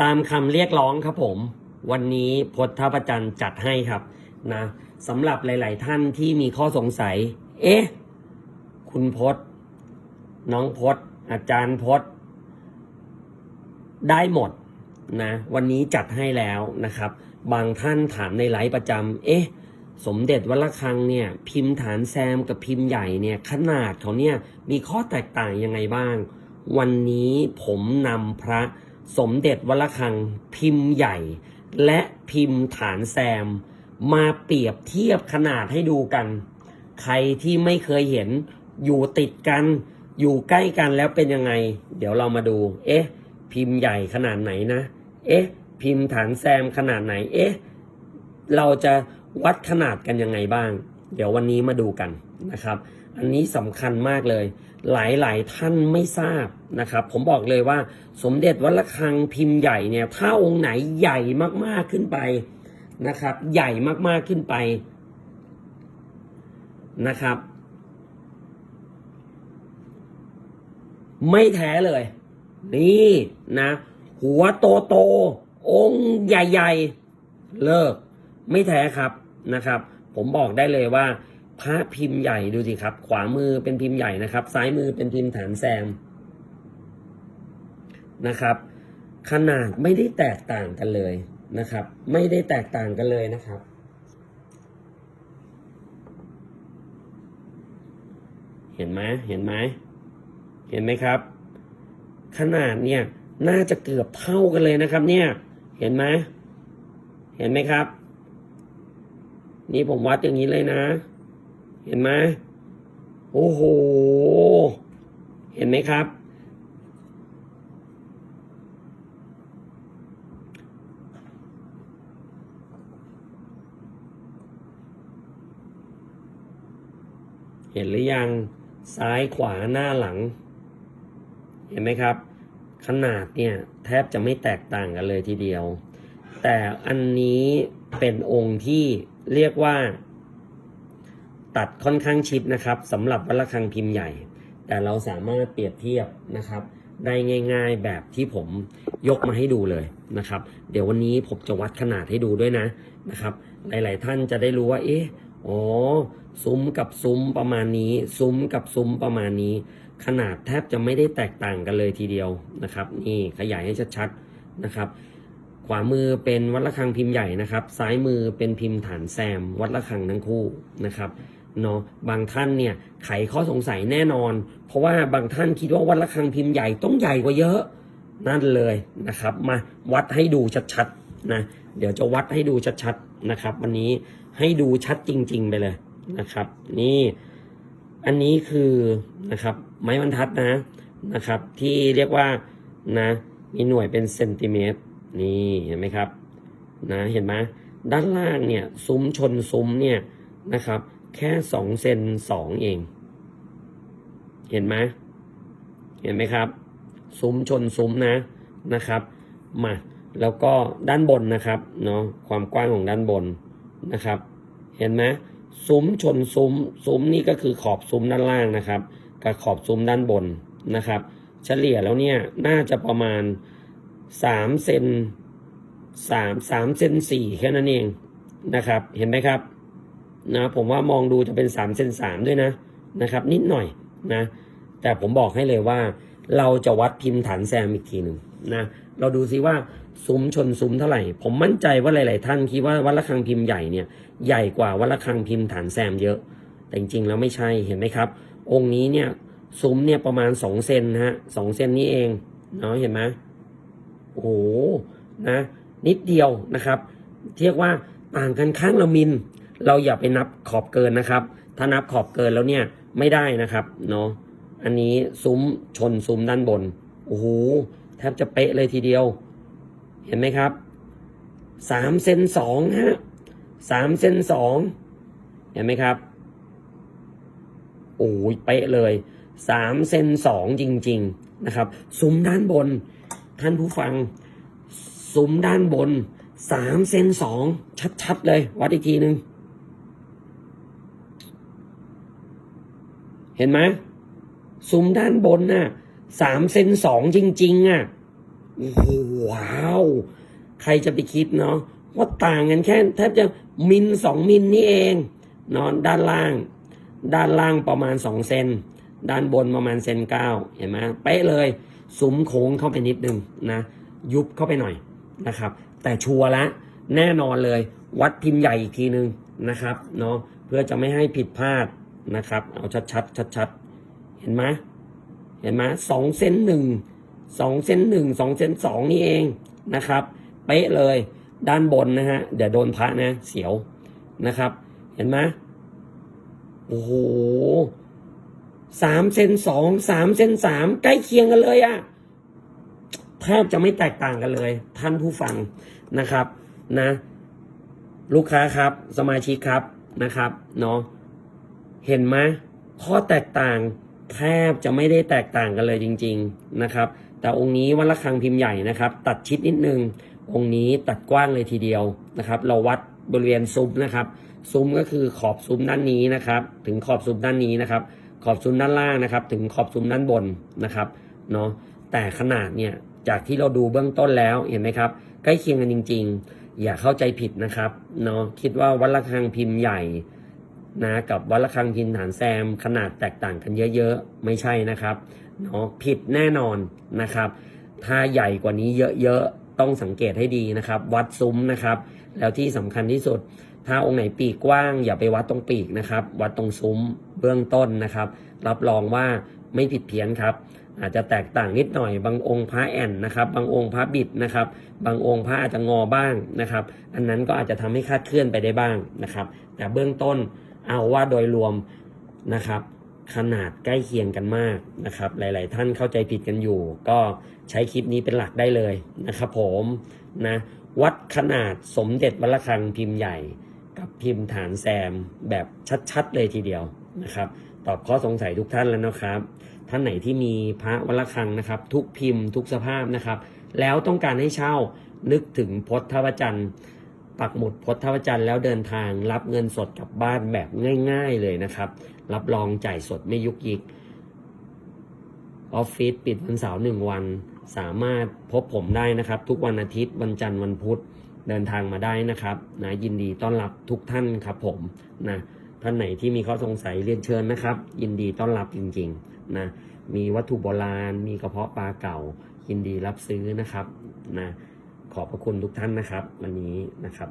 ตามคำเรียกร้องครับผม วันนี้พจน์ท่าประจันทร์จัดให้ครับนะสำหรับหลาย ๆ ท่านที่มีข้อสงสัย เอ๊ะ คุณพจน์ น้องพจน์อาจารย์พจน์ ได้หมดนะ วันนี้จัดให้แล้วนะครับ บางท่านถามในไลฟ์ประจำเอ๊ะ สมเด็จวัดระฆังเนี่ย พิมพ์ฐานแซมกับพิมพ์ใหญ่เนี่ย ขนาดเขาเนี่ย มีข้อแตกต่างยังไงบ้าง วันนี้ผมนำพระ สมเด็จวัดระฆังพิมพ์ใหญ่ และพิมพ์ฐานแซม มาเปรียบเทียบขนาดให้ดูกัน ใครที่ไม่เคยเห็นอยู่ติดกัน อยู่ใกล้กันแล้วเป็นยังไง เดี๋ยวเรามาดู เอ๊ะ พิมพ์ใหญ่ขนาดไหนนะ เอ๊ะ พิมพ์ฐานแซมขนาดไหน เอ๊ะ เราจะวัดขนาดกันยังไงบ้าง เดี๋ยววันนี้มาดูกันนะครับ อันนี้สำคัญมากเลย หลายๆท่านไม่ทราบนะครับ ผมบอกเลยว่า สมเด็จวัดระฆังพิมพ์ใหญ่เนี่ย ถ้าองค์ไหนใหญ่มากๆขึ้นไปนะครับ ใหญ่มากๆขึ้นไปนะครับ ไม่แท้เลย นี่นะ หัวโตโตๆองค์ใหญ่ ๆ เลิก ไม่แท้ครับนะครับ ผมบอกได้เลยว่า พระพิมพ์ใหญ่ดูสิครับ ขวามือเป็นพิมพ์ใหญ่นะครับ ซ้ายมือเป็นพิมพ์ฐานแซมนะครับ ขนาดไม่ได้แตกต่างกันเลยนะครับ ไม่ได้แตกต่างกันเลยนะครับ เห็นไหมเห็นไหมเห็นไหมครับ ขนาดเนี่ยน่าจะเกือบเท่ากันเลยนะครับ เนี่ย เห็นไหมเห็นไหมครับ นี่ผมวัดอย่างนี้เลยนะ เห็นไหมโอ้โห เห็นไหมครับ เห็นหรือยัง ซ้ายขวาหน้าหลัง เห็นไหมครับ ขนาดเนี่ย แทบจะไม่แตกต่างกันเลยทีเดียว แต่อันนี้เป็นองค์ที่เรียกว่า ตัดค่อนข้างชิดนะครับสำหรับวัดระฆังพิมพ์ใหญ่ แต่เราสามารถเปรียบเทียบนะครับ ได้ง่าย ๆแบบที่ผมยกมาให้ดูเลยนะครับ เดี๋ยววันนี้ผมจะวัดขนาดให้ดูด้วยนะนะครับ หลายๆท่านจะได้รู้ว่าเอ๊ะอ๋อซุ้มกับซุ้มประมาณนี้ ซุ้มกับซุ้มประมาณนี้ ขนาดแทบจะไม่ได้แตกต่างกันเลยทีเดียวนะครับ นี่ขยายให้ชัดๆนะครับ ขวามือเป็นวัดระฆังพิมพ์ใหญ่นะครับ ซ้ายมือเป็นพิมพ์ฐานแซม วัดระฆังทั้งคู่นะครับ เนาะบางท่านเนี่ยไขข้อสงสัยแน่นอน เพราะว่าบางท่านคิดว่าวัดระฆังพิมพ์ใหญ่ต้องใหญ่กว่าเยอะนั่นเลยนะครับ มาวัดให้ดูชัดๆนะเดี๋ยวจะวัดให้ดูชัดๆนะครับ วันนี้ให้ดูชัดจริง ๆ ไปเลยนะครับ นี่อันนี้คือนะครับ ไม้บรรทัดนะนะครับ ที่เรียกว่านะมีหน่วยเป็นเซนติเมตรนี่เห็นไหมครับนะเห็นไหมด้านล่างเนี่ยซุ้มชนซุ้มเนี่ยนะครับ แค่สองเซนสองเอง เห็นไหมเห็นไหมครับ ซุ้มชนซุ้มนะนะครับมาแล้วก็ด้านบนนะครับเนาะความกว้างของด้านบนนะครับ เห็นไหมซุ้มชนซุ้มซุ้มนี่ก็คือขอบซุ้มด้านล่างนะครับ กับขอบซุ้มด้านบนนะครับ เฉลี่ยแล้วเนี่ยน่าจะประมาณสามเซนสามสามเซนสี่แค่นั้นเองนะครับ เห็นไหมครับ นะผมว่ามองดูจะเป็นสามเซนสามด้วยนะนะครับ นิดหน่อยนะ แต่ผมบอกให้เลยว่า เราจะวัดพิมพ์ฐานแซมอีกทีหนึ่งนะเราดูซิว่าซุ้มชนซุ้มเท่าไหร่ ผมมั่นใจว่าหลาย ๆ ท่านคิดว่าวัดระฆังพิมพ์ใหญ่เนี่ยใหญ่กว่าวัดระฆังพิมพ์ฐานแซมเยอะ แต่จริง ๆ แล้วไม่ใช่เห็นไหมครับ องค์นี้เนี่ยซุ้มเนี่ยประมาณสองเซนนะฮะสองเซนนี้เองเนาะเห็นไหมโอ้โหนะ นิดเดียวนะครับเรียกว่าต่างกันข้างละมิล เราอย่าไปนับขอบเกินนะครับ ถ้านับขอบเกินแล้วเนี่ยไม่ได้นะครับเนาะอันนี้ซุ้มชนซุ้มด้านบนโอ้โหแทบจะเป๊ะเลยทีเดียว เห็นไหมครับสามเซนสองฮะสามเซนสองเห็นไหมครับโอ้ยเป๊ะเลยสามเซนสองจริง ๆนะครับ ซุ้มด้านบน ท่านผู้ฟัง ซุ้มด้านบนสามเซนสองชัด ๆ เลย วัดอีกทีหนึ่ง ห็นไหมซุ้มด้านบนน่ะสามเซนสองจริง ๆ อะโอ้โหว้าว ใครจะไปคิดเนาะว่าต่างกันแค่แทบจะมิลสองมิลนี่เองเนอนด้านล่าง ด้านล่างประมาณสองเซนด้านบนประมาณเซนเก้าเห็นไหมเป๊ะเลยสุมโค้งเข้าไปนิดนึงนะ ยุบเข้าไปหน่อยนะครับ แต่ชัวร์ละแน่นอนเลย วัดพิมพ์ใหญ่อีกทีนึงนะครับเนาะเพื่อจะไม่ให้ผิดพลาด นะครับ เอาชัดๆชัดๆเห็นไหมเห็นไหมสองเซนหนึ่งสองเซนหนึ่งสองเซนสองนี่เองนะครับ เป๊ะเลยด้านบนนะฮะเดี๋ยวโดนพระนะเสียวนะครับ เห็นไหมโอ้โหสามเซนสองสามเซนสามใกล้เคียงกันเลยอะแทบจะไม่แตกต่างกันเลย ท่านผู้ฟังนะครับนะ ลูกค้าครับ สมาชิกครับนะครับเนาะ เห็นไหมข้อแตกต่างแทบจะไม่ได้แตกต่างกันเลยจริง ๆนะครับ แต่องค์นี้วัดระฆังพิมพ์ใหญ่นะครับ ตัดชิดนิดนึง องค์นี้ตัดกว้างเลยทีเดียวนะครับ เราวัดบริเวณซุ้มนะครับ ซุ้มก็คือขอบซุ้มด้านนี้นะครับ ถึงขอบซุ้มด้านนี้นะครับ ขอบซุ้มด้านล่างนะครับ ถึงขอบซุ้มด้านบนนะครับเนาะแต่ขนาดเนี่ยจากที่เราดูเบื้องต้นแล้วเห็นไหมครับ ใกล้เคียงกันจริง ๆ อย่าเข้าใจผิดนะครับเนาะคิดว่าวัดระฆังพิมพ์ใหญ่ นะกับวัดระฆังพิมพ์ฐานแซมขนาดแตกต่างกันเยอะๆ ไม่ใช่นะครับเนาะผิดแน่นอนนะครับ ถ้าใหญ่กว่านี้เยอะๆ ต้องสังเกตให้ดีนะครับ วัดซุ้มนะครับ แล้วที่สำคัญที่สุด ถ้าองค์ไหนปีกกว้าง อย่าไปวัดตรงปีกนะครับ วัดตรงซุ้มเบื้องต้นนะครับ รับรองว่าไม่ผิดเพี้ยนครับอาจจะแตกต่างนิดหน่อยบางองค์พระแอนนะครับ บางองค์พระบิดนะครับ บางองค์พระอาจจะงอบ้างนะครับ อันนั้นก็อาจจะทำให้คาดเคลื่อนไปได้บ้างนะครับ แต่เบื้องต้น เอาว่าโดยรวมนะครับ ขนาดใกล้เคียงกันมากนะครับ หลาย ๆ ท่านเข้าใจผิดกันอยู่ ก็ใช้คลิปนี้เป็นหลักได้เลยนะครับผมนะวัดขนาดสมเด็จวัดระฆังพิมพ์ใหญ่ กับพิมพ์ฐานแซมแบบชัด ๆ เลยทีเดียวนะครับ ตอบข้อสงสัยทุกท่านแล้วนะครับ ท่านไหนที่มีพระวัดระฆังนะครับ ทุกพิมพ์ทุกสภาพนะครับ แล้วต้องการให้เช่านึกถึงพจน์ทวจันทร์ ปักหมุดพจน์ทวจันทร์แล้วเดินทางรับเงินสดกลับบ้านแบบง่าย ๆเลยนะครับ รับรองจ่ายสดไม่ยุกยิกออฟฟิศปิดวันเสาร์หนึ่งวัน สามารถพบผมได้นะครับ ทุกวันอาทิตย์วันจันทร์วันพุธเดินทางมาได้นะครับนะยินดีต้อนรับทุกท่านครับผมนะท่านไหนที่มีข้อสงสัยเรียนเชิญนะครับ ยินดีต้อนรับจริงๆนะมีวัตถุโบราณ มีกระเพาะปลาเก่า ยินดีรับซื้อนะครับนะ ขอบพระคุณทุกท่านนะครับ วันนี้นะครับ